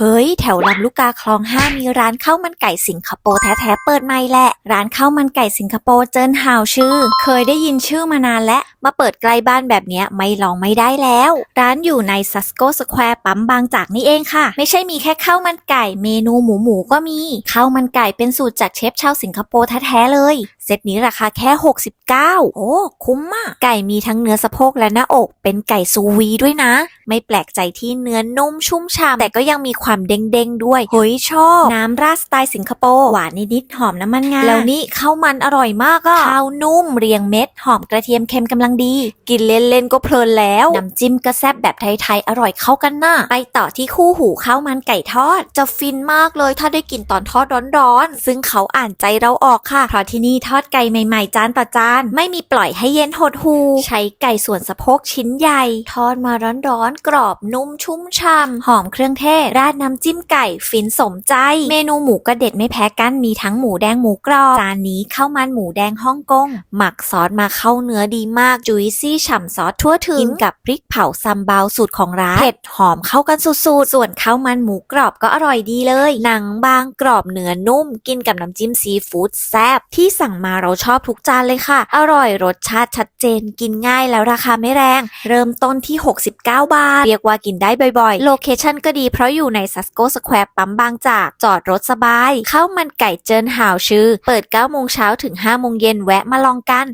เฮ้ย แถวลำลูกกาคลองห้ามีร้านข้าวมันไก่สิงคโปร์แท้ๆเปิดใหม่แหละ ร้านข้าวมันไก่สิงคโปร์เจินฮาวชื่อ เคยได้ยินชื่อมานานแล้วมาเปิดใกล้บ้านแบบนี้ไม่ลองไม่ได้แล้ว ร้านอยู่ในซัสโกสแควร์ปั๊มบางจากนี่เองค่ะ ไม่ใช่มีแค่ข้าวมันไก่เมนูหมูหมูก็มีข้าวมันไก่เป็นสูตรจากเชฟชาวสิงคโปร์แท้ๆเลย เซตนี้ราคาแค่ 69 โอ้ คุ้มมากไก่มีทั้งเนื้อสะโพกและหน้าอก เป็นไก่ซูวีด้วยนะ ไม่แปลกใจที่เนื้อนุ่มชุ่มฉ่ำแต่ก็ยังมีความเด้งๆด้วยเฮ้ยชอบ น้ำราดสไตล์สิงคโปร์หวานนิดๆหอมน้ำมันงาแล้วนี่ข้าวมันอร่อยมากอะข้าวนุ่มเรียงเม็ด หอมกระเทียมเค็มกำลังดี กินเล่นๆก็เพลินแล้วน้ำจิ้มก็แซ่บแบบไทยๆอร่อยเข้ากันน่ะไปต่อที่คู่หูข้าวมันไก่ทอด จะฟินมากเลยถ้าได้กินตอนทอดร้อนๆซึ่งเขาอ่านใจเราออกค่ะเพราะที่นี่ทอดไก่ใหม่ๆจานต่อจาน ไม่มีปล่อยให้เย็นหดหูใช้ไก่ส่วนสะโพกชิ้นใหญ่ ทอดมาร้อนๆกรอบนุ่มชุ่มช่ำหอมเครื่องเทศราดน้ำจิ้มไก่ฟินสมใจ เมนูหมูก็เด็ดไม่แพ้กันมีทั้งหมูแดงหมูกรอบจานนี้ข้าวมันหมูแดงฮ่องกงหมักซอสมาเข้าเนื้อดีมากจุยซี่ฉ่ำซอสทั่วถึงกินกับพริกเผาซัมบาวสูตรของร้านเผ็ดหอมเข้ากันสุดๆส่วนข้าวมันหมูกรอบก็อร่อยดีเลย หนังบางกรอบเนื้อนุ่ม กินกับน้ำจิ้มซีฟู้ดแซ่บที่สั่งมาเราชอบทุกจานเลยค่ะ อร่อยรสชาติชัดเจนกินง่ายแล้วราคาไม่แรง เริ่มต้นที่ 69 บาท เรียกว่ากินได้บ่อยๆ โลเคชั่นก็ดีเพราะอยู่ในซัสโกสแควร์ปั๊มบางจาก จอดรถสบาย ข้าวมันไก่เจินหาวชื่อ เปิด9โมงเช้าถึง5โมงเย็นแวะมาลองกัน